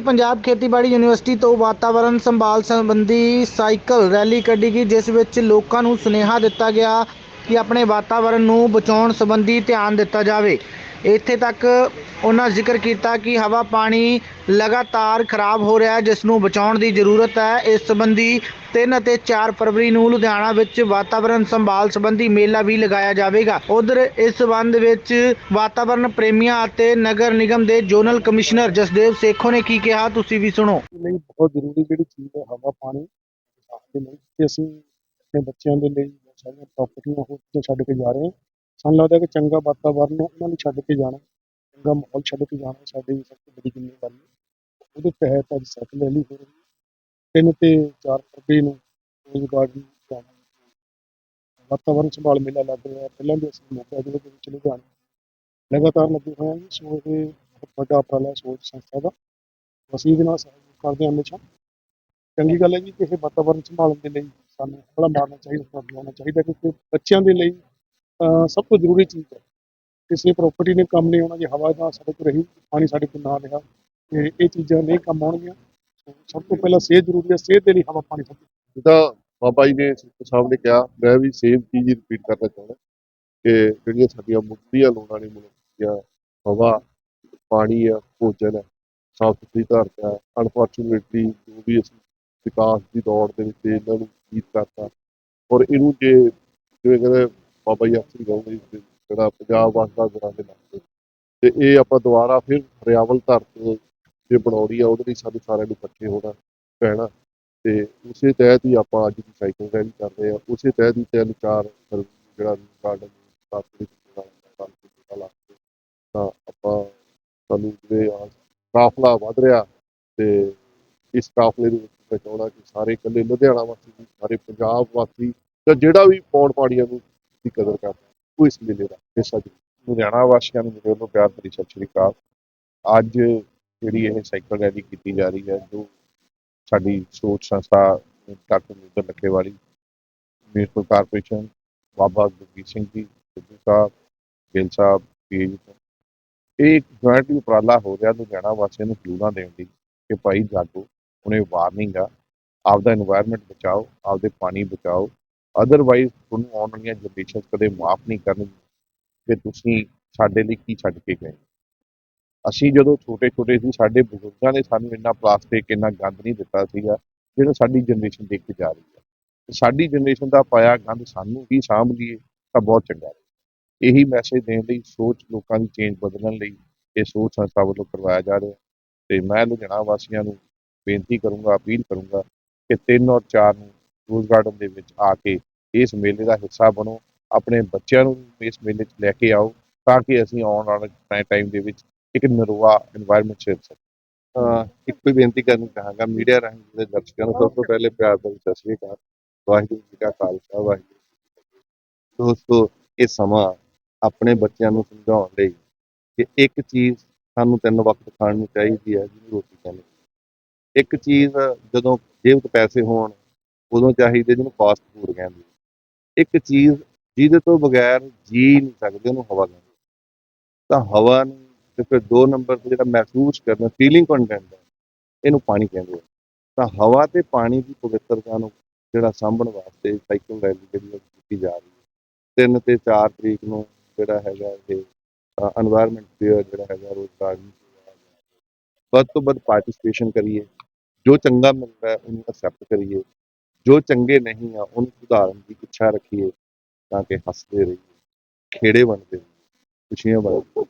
ਪੰਜਾਬ ਖੇਤੀਬਾੜੀ ਯੂਨੀਵਰਸਿਟੀ ਤੋਂ ਵਾਤਾਵਰਣ ਸੰਭਾਲ ਸੰਬੰਧੀ ਸਾਈਕਲ ਰੈਲੀ ਕੱਢੀ ਗਈ, ਜਿਸ ਵਿੱਚ ਲੋਕਾਂ ਨੂੰ ਸੁਨੇਹਾ ਦਿੱਤਾ ਗਿਆ ਕਿ ਆਪਣੇ ਵਾਤਾਵਰਣ ਨੂੰ ਬਚਾਉਣ ਸੰਬੰਧੀ ਧਿਆਨ ਦਿੱਤਾ ਜਾਵੇ। ਇੱਥੇ ਤੱਕ ਉਹਨਾਂ ਜ਼ਿਕਰ ਕੀਤਾ ਕਿ ਹਵਾ ਪਾਣੀ ਲਗਾਤਾਰ ਖਰਾਬ ਹੋ ਰਿਹਾ ਹੈ, ਜਿਸ ਨੂੰ ਬਚਾਉਣ ਦੀ ਜ਼ਰੂਰਤ ਹੈ। ਇਸ ਸੰਬੰਧੀ 3 ਅਤੇ 4 ਫਰਵਰੀ ਨੂੰ ਲੁਧਿਆਣਾ ਵਿੱਚ ਵਾਤਾਵਰਣ ਸੰਭਾਲ ਸੰਬੰਧੀ ਮੇਲਾ ਵੀ ਲਗਾਇਆ ਜਾਵੇਗਾ। ਉਧਰ ਇਸ ਸੰਬੰਧ ਵਿੱਚ ਵਾਤਾਵਰਣ ਪ੍ਰੇਮੀਆਂ ਅਤੇ ਨਗਰ ਨਿਗਮ ਦੇ ਜ਼ੋਨਲ ਕਮਿਸ਼ਨਰ ਜਸਦੇਵ ਸੇਖੋ ਨੇ ਕੀ ਕਿਹਾ, ਤੁਸੀਂ ਵੀ ਸੁਣੋ। ਲਈ ਬਹੁਤ ਜ਼ਰੂਰੀ ਜਿਹੜੀ ਚੀਜ਼ ਹੈ, ਹਵਾ, ਪਾਣੀ ਦੇ ਲਈ ਤੇ ਅਸੀਂ ਆਪਣੇ ਬੱਚਿਆਂ ਦੇ ਲਈ ਬਹੁਤ ਸਾਰੀਆਂ ਪ੍ਰਾਪਰਟੀਆਂ ਹੋਰ ਛੱਡ ਕੇ ਜਾ ਰਹੇ ਹਾਂ। ਸਾਨੂੰ ਲੱਗਦਾ ਕਿ ਚੰਗਾ ਵਾਤਾਵਰਨ ਉਹਨਾਂ ਨੂੰ ਛੱਡ ਕੇ ਜਾਣਾ, ਚੰਗਾ ਮਾਹੌਲ ਛੱਡ ਕੇ ਜਾਣਾ ਸਾਡੀ ਸਭ ਤੋਂ ਵੱਡੀ ਜ਼ਿੰਮੇਵਾਰੀ ਹੈ। ਉਹਦੇ ਤਹਿਤ ਅੱਜ ਸਾਈਕਲ ਰੈਲੀ ਹੋ ਰਹੀ ਹੈ। ਤਿੰਨ ਤੇ ਚਾਰ ਫਰਵਰੀ ਨੂੰ ਰੋਜ਼ਗਾਰ ਗਾਰਡਨ ਜਾਣਾ ਵਾਤਾਵਰਨ ਸੰਭਾਲ ਮੇਲਾ ਲੱਗ ਰਿਹਾ ਹੈ। ਪਹਿਲਾਂ ਵੀ ਅਸੀਂ ਮੌਕਾ ਦੇ ਵਿੱਚ ਲੁਧਿਆਣਾ ਲਗਾਤਾਰ ਲੱਗੇ ਹੋਏ ਹਾਂ ਜੀ। ਸੋ ਇਹ ਬਹੁਤ ਵੱਡਾ ਉਪਰਾਲਾ ਸੋਚ ਸੰਸਥਾ ਦਾ। ਅਸੀਂ ਇਹਦੇ ਨਾਲ ਸਹਿਯੋਗ ਕਰਦੇ ਹਾਂ ਹਮੇਸ਼ਾ। ਚੰਗੀ ਗੱਲ ਹੈ ਜੀ ਕਿ ਇਹ ਵਾਤਾਵਰਨ ਸੰਭਾਲਣ ਦੇ ਲਈ ਸਾਨੂੰ ਹੌਲਾ ਮਾਰਨਾ ਚਾਹੀਦਾ ਸਾਨੂੰ ਅੱਗੇ ਚਾਹੀਦਾ, ਕਿਉਂਕਿ ਬੱਚਿਆਂ ਦੇ ਲਈ ਸਭ ਤੋਂ ਜ਼ਰੂਰੀ ਚੀਜ਼ ਹੈ। ਕਿਸੇ ਪ੍ਰਾਪਰਟੀ ਨੇ ਕੰਮ ਨਹੀਂ ਆਉਣਾ ਜੇ ਹਵਾ ਨਾ ਸਾਡੇ ਕੋਲ ਰਹੀ, ਪਾਣੀ ਸਾਡੇ ਕੋਲ ਨਾ ਰਿਹਾ, ਤੇ ਇਹ ਚੀਜ਼ਾਂ ਨਹੀਂ ਕੰਮ ਆਉਣਗੀਆਂ। ਸਭ ਤੋਂ ਪਹਿਲਾਂ ਸਿਹਤ ਜ਼ਰੂਰੀ ਹੈ, ਸਿਹਤ ਦੇ ਲਈ ਹਵਾ, ਪਾਣੀ ਸਭ ਜਿੱਦਾਂ ਬਾਬਾ ਜੀ ਨੇ ਸਾਹਿਬ ਨੇ ਕਿਹਾ, ਮੈਂ ਵੀ ਸੇਮ ਚੀਜ਼ ਰਿਪੀਟ ਕਰਨਾ ਚਾਹੁੰਦਾ ਕਿ ਜਿਹੜੀਆਂ ਸਾਡੀਆਂ ਮੁੱਢਲੀਆਂ ਲੋੜਾਂ ਨੇ ਮਨੁੱਖ ਦੀਆਂ ਹਵਾ, ਪਾਣੀ ਆ ਭੋਜਨ ਹੈ ਸਾਫ਼ ਸੁਥਰੀ ਧਰਤ ਹੈ ਅਨਫੋਰਚੂਨੇਟਲੀ ਜੋ ਵੀ ਅਸੀਂ ਵਿਕਾਸ ਦੀ ਦੌੜ ਦੇ ਵਿੱਚ ਇਹਨਾਂ ਨੂੰ ਜੀਤ ਕਰਤਾ, ਔਰ ਇਹਨੂੰ ਜੇ ਜਿਵੇਂ ਕਹਿੰਦੇ ਬਾਬਾ ਜੀ ਅਕਸਰ ਗਾਉਂਦੇ ਜਿਹੜਾ ਪੰਜਾਬ ਵਾਸਤਾ ਗੁਰਾਂ ਦੇ ਨਾਲ ਤੇ। ਇਹ ਆਪਾਂ ਦੁਬਾਰਾ ਫਿਰ ਹਰਿਆਵਲ ਧਰਤ ਜੇ ਬਣਾਉਣੀ ਆ, ਉਹਦੇ ਲਈ ਸਾਨੂੰ ਸਾਰਿਆਂ ਨੂੰ ਇਕੱਠੇ ਹੋਣਾ ਪੈਣਾ। ਤੇ ਉਸੇ ਤਹਿਤ ਹੀ ਆਪਾਂ ਅੱਜ ਦੀ ਸਾਈਕਲ ਰੈਲੀ ਕਰ ਰਹੇ ਆ। ਉਸੇ ਤਹਿਤ ਹੀ ਤਿੰਨ ਚਾਰ ਜਿਹੜਾ ਗਾਰਡਨ ਸਾਥੀ ਤਾਂ ਆਪਾਂ ਸਾਨੂੰ ਜਿਹੜੇ ਕਾਫਲਾ ਵੱਧ ਰਿਹਾ ਤੇ ਇਸ ਕਾਫਲੇ ਦੇ ਵਿੱਚ ਮੈਂ ਚਾਹੁੰਦਾ ਕਿ ਸਾਰੇ ਇਕੱਲੇ ਲੁਧਿਆਣਾ ਵਾਸੀ ਸਾਰੇ ਪੰਜਾਬ ਵਾਸੀ ਜਾਂ ਜਿਹੜਾ ਵੀ ਪੌਣ ਪਾੜੀਆਂ ਨੂੰ ਦੀ ਕਦਰ ਕਰਦਾ ਉਹ ਇਸ ਮੇਲੇ ਦਾ ਹਿੱਸਾ ਜੀ। ਲੁਧਿਆਣਾ ਵਾਸੀਆਂ ਨੂੰ ਮੇਰੇ ਵੱਲੋਂ ਪਿਆਰ ਭਰੀ ਸਤਿ ਸ਼੍ਰੀ ਅਕਾਲ। ਅੱਜ ਜਿਹੜੀ ਇਹ ਸਾਈਕਲ ਰੈਲੀ ਕੀਤੀ ਜਾ ਰਹੀ ਹੈ, ਜੋ ਸਾਡੀ ਸੋਚ ਸੰਸਥਾ ਡਾਕਟਰ ਨਿਦਰ ਲੱਖੇ ਵਾਲੀ municipal corporation, Baba Gurjeet Singh ji Sidhu Sahib Gill Sahib PG ਇਹ ਇੱਕ ਜੁਆਇੰਟ ਉਪਰਾਲਾ ਹੋ ਰਿਹਾ ਲੁਧਿਆਣਾ ਵਾਸੀਆਂ ਨੂੰ ਕਿਉਂ ਦੇਣ ਦੀ ਕਿ ਭਾਈ ਜਾਗੋ ਉਹਨੇ ਵਾਰਨਿੰਗ ਆ। ਆਪਦਾ এনवायरमेंट ਬਚਾਓ, ਆਪਦੇ ਪਾਣੀ ਬਚਾਓ ਅਦਰਵਾਈਜ਼ ਤੁਹਾਨੂੰ ਆਉਣ ਵਾਲੀਆਂ ਜਨਰੇਸ਼ਨ ਕਦੇ ਮਾਫ ਨਹੀਂ ਕਰਨਗੀਆਂ ਕਿ ਤੁਸੀਂ ਸਾਡੇ ਲਈ ਕੀ ਛੱਡ ਕੇ ਗਏ। ਅਸੀਂ ਜਦੋਂ ਛੋਟੇ ਛੋਟੇ ਸੀ, ਸਾਡੇ ਬਜ਼ੁਰਗਾਂ ਨੇ ਸਾਨੂੰ ਇੰਨਾ ਪਲਾਸਟਿਕ ਇੰਨਾ ਗੰਦ ਨਹੀਂ ਦਿੱਤਾ ਸੀਗਾ ਜਿਹੜਾ ਸਾਡੀ ਜਨਰੇਸ਼ਨ ਦੇਖ ਕੇ ਜਾ ਰਹੀ ਹੈ। ਤੇ ਸਾਡੀ ਜਨਰੇਸ਼ਨ ਦਾ ਪਾਇਆ ਗੰਦ ਸਾਨੂੰ ਹੀ ਸਾਂਭ ਲਈਏ ਤਾਂ ਬਹੁਤ ਚੰਗਾ ਹੈ। ਇਹੀ ਮੈਸੇਜ ਦੇਣ ਲਈ, ਸੋਚ ਲੋਕਾਂ ਦੀ ਚੇਂਜ ਬਦਲਣ ਲਈ ਇਹ ਸੋਚ ਸੰਸਥਾ ਵੱਲੋਂ ਕਰਵਾਇਆ ਜਾ ਰਿਹਾ। ਤੇ ਮੈਂ ਲੁਧਿਆਣਾ ਵਾਸੀਆਂ ਨੂੰ ਬੇਨਤੀ ਕਰੂੰਗਾ, ਅਪੀਲ ਕਰੂੰਗਾ ਕਿ 3 ਔਰ 4 ਨੂੰ ਰੋਜ਼ ਗਾਰਡਨ ਦੇ ਵਿੱਚ ਆ ਕੇ ਇਸ ਮੇਲੇ ਦਾ ਹਿੱਸਾ ਬਣੋ, ਆਪਣੇ ਬੱਚਿਆਂ ਨੂੰ ਇਸ ਮੇਲੇ 'ਚ ਲੈ ਕੇ ਆਓ ਤਾਂ ਕਿ ਅਸੀਂ ਆਉਣ ਵਾਲੇ ਟਾਈਮ ਦੇ ਵਿੱਚ ਇੱਕ ਨਰਵਾ এনवायरमेंट ਛੇੜ ਸਕੀਏ। ਇੱਕ ਕੋਈ ਬੇਨਤੀ ਕਰਨੀ ਚਾਹਾਂਗਾ ਮੀਡੀਆ ਰਾਹੀਂ ਦੇ ਦਰਸ਼ਕਾਂ ਨੂੰ, ਸਭ ਤੋਂ ਪਹਿਲੇ ਪਿਆਰ ਭਰੀ ਸਤਿ ਸ੍ਰੀ ਅਕਾਲ। ਵਾਹਿਗੁਰੂ ਜੀ ਕਾ ਖਾਲਸਾ, ਵਾਹਿਗੁਰੂ ਜੀ ਦੋਸਤੋ, ਇਹ ਸਮਾਂ ਆਪਣੇ ਬੱਚਿਆਂ ਨੂੰ ਸਮਝਾਉਣ ਲਈ ਕਿ ਇੱਕ ਚੀਜ਼ ਸਾਨੂੰ ਤਿੰਨ ਵਕਤ ਖਾਣ ਨੂੰ ਚਾਹੀਦੀ ਹੈ, ਜਿਹਨੂੰ ਰੋਟੀ ਕਹਿੰਦੇ ਇੱਕ ਚੀਜ਼ ਜਦੋਂ ਜੇਬ 'ਚ ਪੈਸੇ ਹੋਣ ਉਦੋਂ ਚਾਹੀਦੇ ਜਿਹਨੂੰ ਫਾਸਟ ਫੂਡ ਕਹਿੰਦੇ ਇੱਕ ਚੀਜ਼ ਜਿਹਦੇ ਤੋਂ ਬਗੈਰ ਜੀ ਨਹੀਂ ਸਕਦੇ, ਉਹਨੂੰ ਹਵਾ ਕਹਿੰਦੇ ਤਾਂ ਹਵਾ ਨੂੰ ਤੇ ਫਿਰ ਦੋ ਨੰਬਰ ਤੇ ਜਿਹੜਾ ਮਹਿਸੂਸ ਕਰਨਾ ਫੀਲਿੰਗ ਕੰਟੈਂਟ ਹੈ ਇਹਨੂੰ ਪਾਣੀ ਕਹਿੰਦੇ ਆ। ਤਾਂ ਹਵਾ ਤੇ ਪਾਣੀ ਦੀ ਪਵਿੱਤਰਤਾ ਨੂੰ ਜਿਹੜਾ ਸਾਂਭਣ ਵਾਸਤੇ ਸਾਈਕਲ ਰੈਲੀ ਜਿਹੜੀ ਕੀਤੀ ਜਾ ਰਹੀ ਹੈ 3 ਤੇ 4 ਤਰੀਕ ਨੂੰ ਜਿਹੜਾ ਹੈਗਾ ਇਹ এনवायरमेंट ਫੇਅਰ ਜਿਹੜਾ ਹੈਗਾ ਰੋਜ਼ਗਾਰ ਨੂੰ ਵੱਧ ਤੋਂ ਵੱਧ ਪਾਰਟਿਸਪੇਸ਼ਨ ਕਰੀਏ। ਜੋ ਚੰਗਾ ਮਿਲਦਾ ਹੈ ਉਹਨੂੰ ਅਕਸੈਪਟ ਕਰੀਏ। ਜੋ ਚੰਗੇ ਨਹੀਂ ਆ, ਉਹਨੂੰ ਸੁਧਾਰਨ ਦੀ ਇੱਛਾ ਰੱਖੀਏ ਤਾਂ ਕਿ ਹੱਸਦੇ ਰਹੀਏ, ਖੇੜੇ ਬਣਦੇ ਰਹੀਏ, ਖੁਸ਼ੀਆਂ ਬਣਦੇ